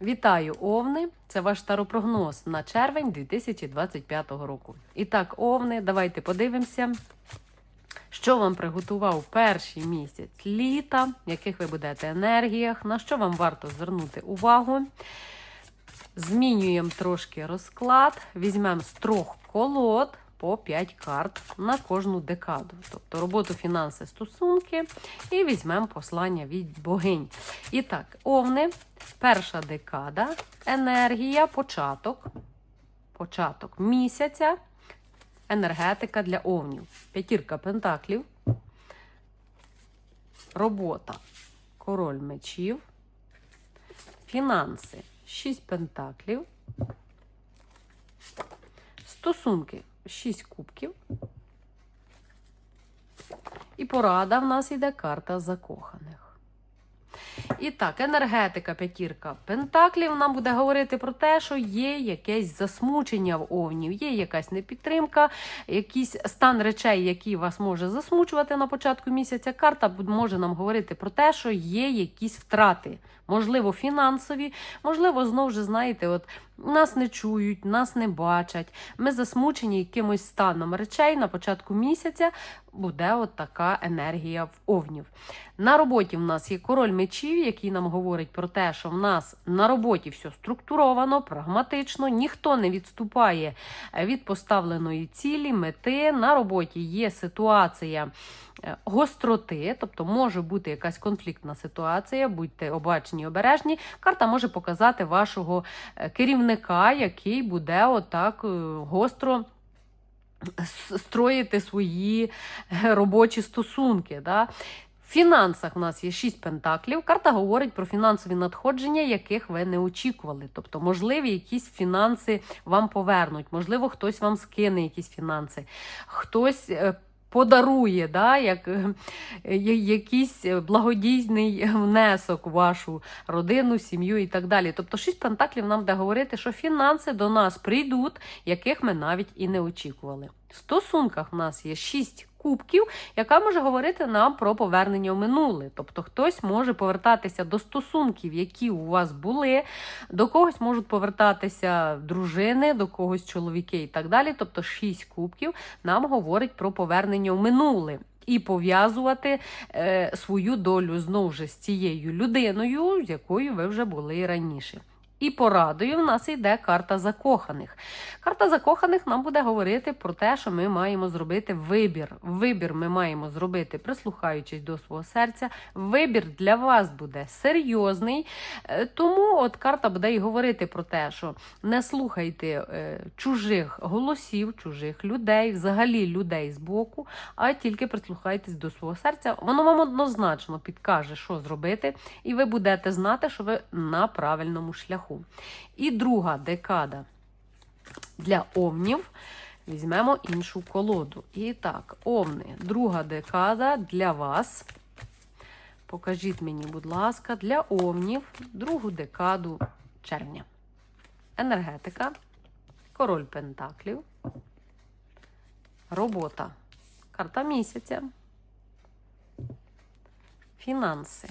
Вітаю, Овни! Це ваш старопрогноз на червень 2025 року. І так, Овни, давайте подивимося, що вам приготував перший місяць літа, в яких ви будете енергіях, на що вам варто звернути увагу. Змінюємо трошки розклад, візьмемо з трьох колод по 5 карт на кожну декаду. Тобто роботу, фінанси, стосунки, і візьмемо послання від богинь. І так, овни, перша декада, енергія, початок, початок місяця, енергетика для овнів. П'ятірка пентаклів, робота, король мечів, фінанси, шість пентаклів, стосунки, шість кубків. І порада в нас йде карта закоханих. І так, енергетика п'ятірка Пентаклів нам буде говорити про те, що є якесь засмучення в овнів, є якась непідтримка, якийсь стан речей, який вас може засмучувати на початку місяця. Карта може нам говорити про те, що є якісь втрати, можливо, фінансові, можливо, знову ж знаєте, от нас не чують, нас не бачать. Ми засмучені якимось станом речей на початку місяця. Буде от така енергія в овнів. На роботі в нас є король мечів, який нам говорить про те, що в нас на роботі все структуровано, прагматично, ніхто не відступає від поставленої цілі, мети. На роботі є ситуація е, гостроти, тобто може бути якась конфліктна ситуація, будьте обачені, обережні. Карта може показати вашого е, керівника, який буде отак е, гостро строїти свої е, робочі стосунки. Да? В фінансах у нас є 6 пентаклів. Карта говорить про фінансові надходження, яких ви не очікували. Тобто, можливі, якісь фінанси вам повернуть, можливо, хтось вам скине якісь фінанси, хтось. Е, Подарує да, як, е, якийсь благодійний внесок в вашу родину, сім'ю і так далі. Тобто, шість пентаклів нам де говорити, що фінанси до нас прийдуть, яких ми навіть і не очікували. В стосунках в нас є шість кубків, яка може говорити нам про повернення в минуле. Тобто хтось може повертатися до стосунків, які у вас були, до когось можуть повертатися дружини, до когось чоловіки і так далі. Тобто шість кубків нам говорить про повернення в минуле. І пов'язувати е, свою долю знову ж з цією людиною, з якою ви вже були раніше. І порадою в нас йде карта закоханих. Карта закоханих нам буде говорити про те, що ми маємо зробити вибір. Вибір ми маємо зробити, прислухаючись до свого серця. Вибір для вас буде серйозний. Е, Тому от карта буде і говорити про те, що не слухайте е, чужих голосів, чужих людей, взагалі людей з боку, а тільки прислухайтесь до свого серця. Воно вам однозначно підкаже, що зробити, і ви будете знати, що ви на правильному шляху. І друга декада для овнів. Візьмемо іншу колоду. І так, овни, друга декада для вас. Покажіть мені, будь ласка, для овнів другу декаду червня. Енергетика, король пентаклів, робота, карта місяця, фінанси,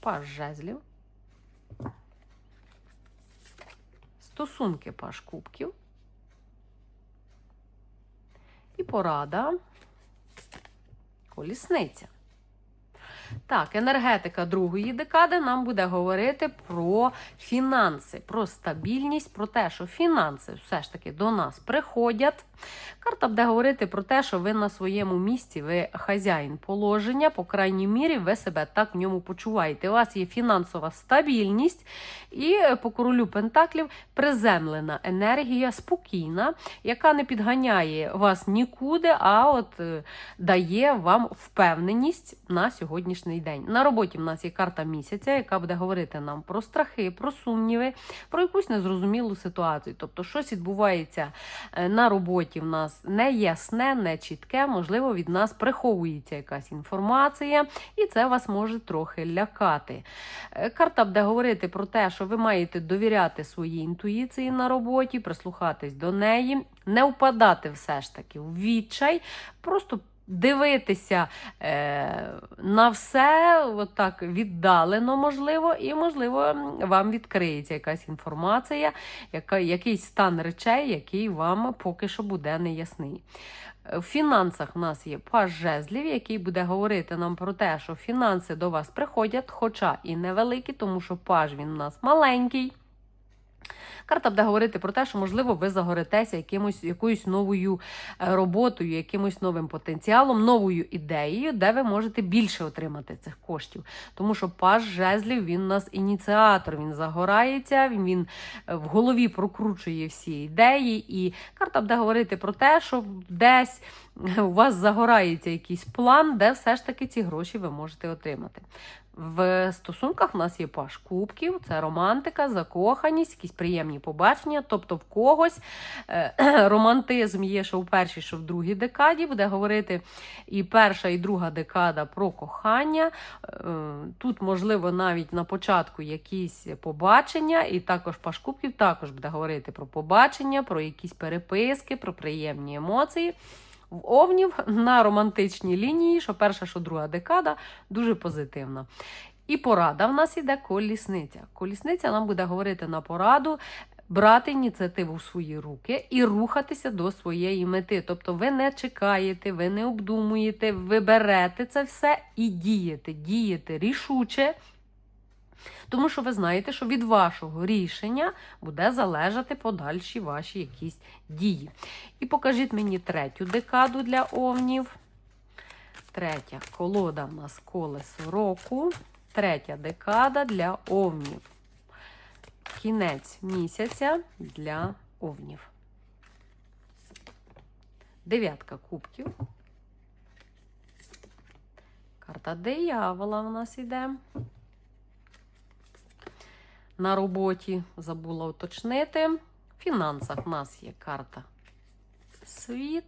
паж жезлів, стосунки паш кубків і порада колісниця. Так, енергетика другої декади нам буде говорити про фінанси, про стабільність, про те, що фінанси все ж таки до нас приходять. Карта буде говорити про те, що ви на своєму місці, ви хазяїн положення, по крайній мірі, ви себе так в ньому почуваєте. У вас є фінансова стабільність, і е, по королю Пентаклів приземлена енергія, спокійна, яка не підганяє вас нікуди, а от е, дає вам впевненість на сьогоднішній день. На роботі в нас є карта місяця, яка буде говорити нам про страхи, про сумніви, про якусь незрозумілу ситуацію. Тобто, щось відбувається е, на роботі в нас не ясне, не чітке, можливо, від нас приховується якась інформація, і це вас може трохи лякати. Е, Карта буде говорити про те, що ви маєте довіряти своїй інтуїції на роботі, прислухатись до неї, не впадати все ж таки в відчай, просто дивитися е, на все отак віддалено, можливо, і, можливо, вам відкриється якась інформація, яка, якийсь стан речей, який вам поки що буде неясний. В фінансах в нас є паж жезлів, який буде говорити нам про те, що фінанси до вас приходять, хоча і невеликі, тому що паж він у нас маленький. Карта буде говорити про те, що, можливо, ви загоритеся якимось, якоюсь новою е, роботою, якимось новим потенціалом, новою ідеєю, де ви можете більше отримати цих коштів. Тому що паж жезлів він у нас ініціатор, він загорається, він, е, в голові прокручує всі ідеї. І карта буде говорити про те, що десь у вас загорається якийсь план, де все ж таки ці гроші ви можете отримати. В стосунках в нас є паш кубків, це романтика, закоханість, якісь приємні побачення. Тобто в когось е, романтизм є, що в першій, що в другій декаді буде говорити і перша, і друга декада про кохання. Е, Тут, можливо, навіть на початку якісь побачення, і також паш кубків також буде говорити про побачення, про якісь переписки, про приємні емоції. В Овнів на романтичній лінії, що перша, що друга декада, дуже позитивна. І порада в нас іде колісниця. Колісниця нам буде говорити на пораду. Брати ініціативу в свої руки і рухатися до своєї мети. Тобто ви не чекаєте, ви не обдумуєте, ви берете це все і дієте, дієте рішуче, тому що ви знаєте, що від вашого рішення буде залежати подальші ваші якісь дії. І покажіть мені третю декаду для овнів. Третя колода в нас колесо року. Третя декада для овнів. Кінець місяця для овнів. Дев'ятка кубків. Карта диявола в нас йде. На роботі забула уточнити. В фінансах в нас є карта світ.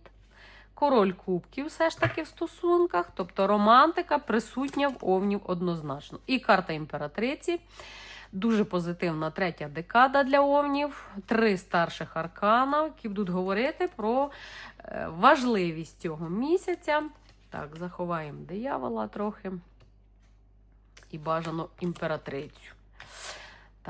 Король кубків все ж таки в стосунках, тобто романтика присутня в овнів однозначно. І карта імператриці. Дуже позитивна третя декада для овнів. Три старших аркана, які будуть говорити про е, важливість цього місяця. Так, заховаємо диявола трохи. І бажано імператрицю.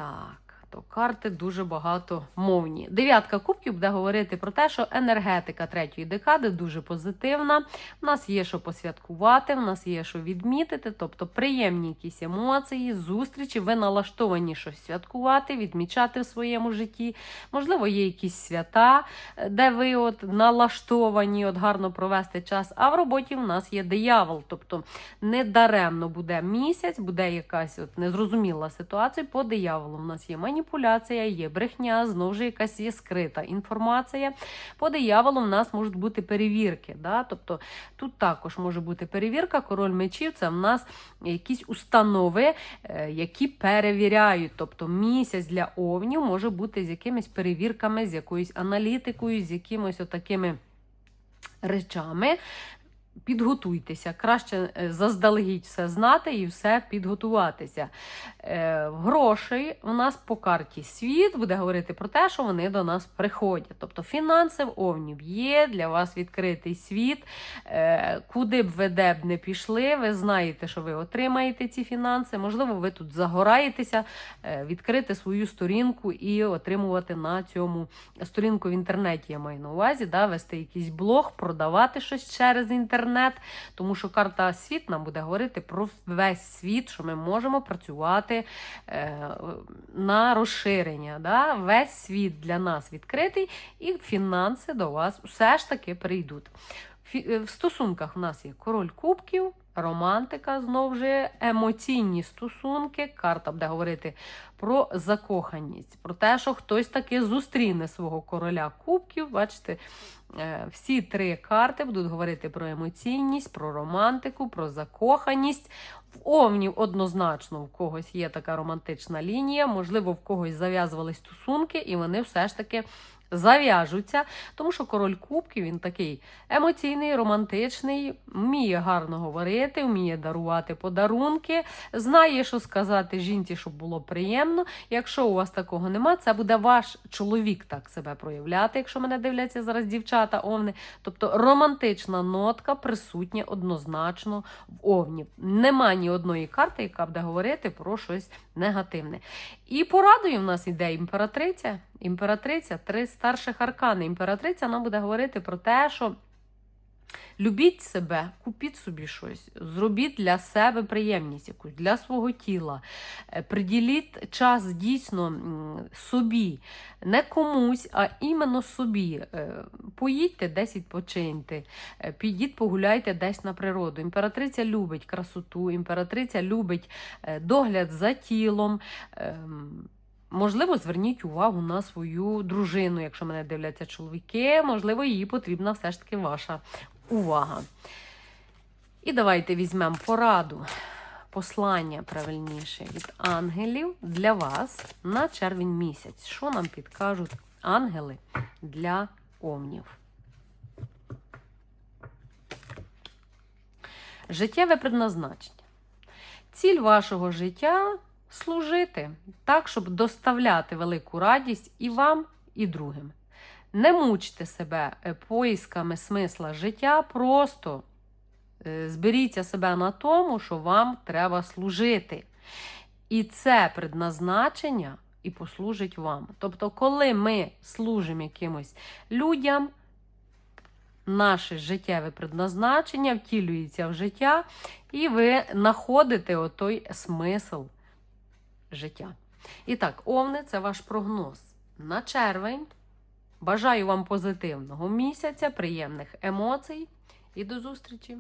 Так, то карти дуже багатомовні. Дев'ятка кубків буде говорити про те, що енергетика третьої декади дуже позитивна. У нас є що посвяткувати, в нас є що відмітити, тобто приємні якісь емоції, зустрічі, ви налаштовані щось святкувати, відмічати в своєму житті. Можливо, є якісь свята, е, де ви от налаштовані, от гарно провести час. А в роботі в нас є диявол, тобто недаремно буде місяць, буде якась от незрозуміла ситуація. По дияволу в нас є маніпуляція, є брехня, знову ж якась є скрита інформація. По дияволу в нас можуть бути перевірки. Да? Тобто тут також може бути перевірка. Король мечів це в нас якісь установи, е, які перевіряють. Тобто місяць для овнів може бути з якимись перевірками, з якоюсь аналітикою, з якимось отакими речами. Підготуйтеся, краще е, заздалегідь все знати і все підготуватися. Е, грошей у нас по карті світ буде говорити про те, що вони до нас приходять. Тобто фінанси в овнів є, для вас відкритий світ. Е, куди б ви де б не пішли, ви знаєте, що ви отримаєте ці фінанси. Можливо, ви тут загораєтеся, е, відкрити свою сторінку і отримувати на цьому сторінку в інтернеті. Я маю на увазі, да, вести якийсь блог, продавати щось через інтернет. Тому що карта світ нам буде говорити про весь світ, що ми можемо працювати е, на розширення. Да? Весь світ для нас відкритий, і фінанси до вас все ж таки прийдуть. Е, В стосунках у нас є король кубків, романтика, знову ж емоційні стосунки. Карта буде говорити про закоханість, про те, що хтось таки зустріне свого короля кубків. Бачите, е, всі три карти будуть говорити про емоційність, про романтику, про закоханість. В овнів однозначно в когось є така романтична лінія, можливо, в когось зав'язувались стосунки, і вони все ж таки зав'яжуться, тому що король кубків він такий емоційний, романтичний, вміє гарно говорити, вміє дарувати подарунки, знає, що сказати жінці, щоб було приємно. Якщо у вас такого нема, це буде ваш чоловік так себе проявляти, якщо мене дивляться зараз дівчата овни. Тобто романтична нотка присутня однозначно в овнів. Нема ні одної карти, яка буде говорити про щось негативне. І порадою в нас іде імператриця. Імператриця, три старших аркани. Імператриця нам буде говорити про те, що любіть себе, купіть собі щось, зробіть для себе приємність якусь, для свого тіла. Е, Приділіть час дійсно собі, не комусь, а іменно собі. Е, Поїдьте десь відпочиньте, е, підіть погуляйте десь на природу. Імператриця любить красоту, імператриця любить догляд за тілом. Ем, Можливо, зверніть увагу на свою дружину, якщо мене дивляться чоловіки, можливо, їй потрібна все ж таки ваша увага. І давайте візьмемо пораду, послання правильніше від ангелів для вас на червень місяць. Що нам підкажуть ангели для овнів? Життєве предназначення. Ціль вашого життя служити так, щоб доставляти велику радість і вам, і другим. Не мучте себе е, поисками смисла життя, просто е, зберіться себе на тому, що вам треба служити. І це предназначення і послужить вам. Тобто, коли ми служимо якимось людям, наше життєве предназначення втілюється в життя, і ви знаходите отой смисл життя. І так, овни це ваш прогноз на червень. Бажаю вам позитивного місяця, приємних емоцій і до зустрічі!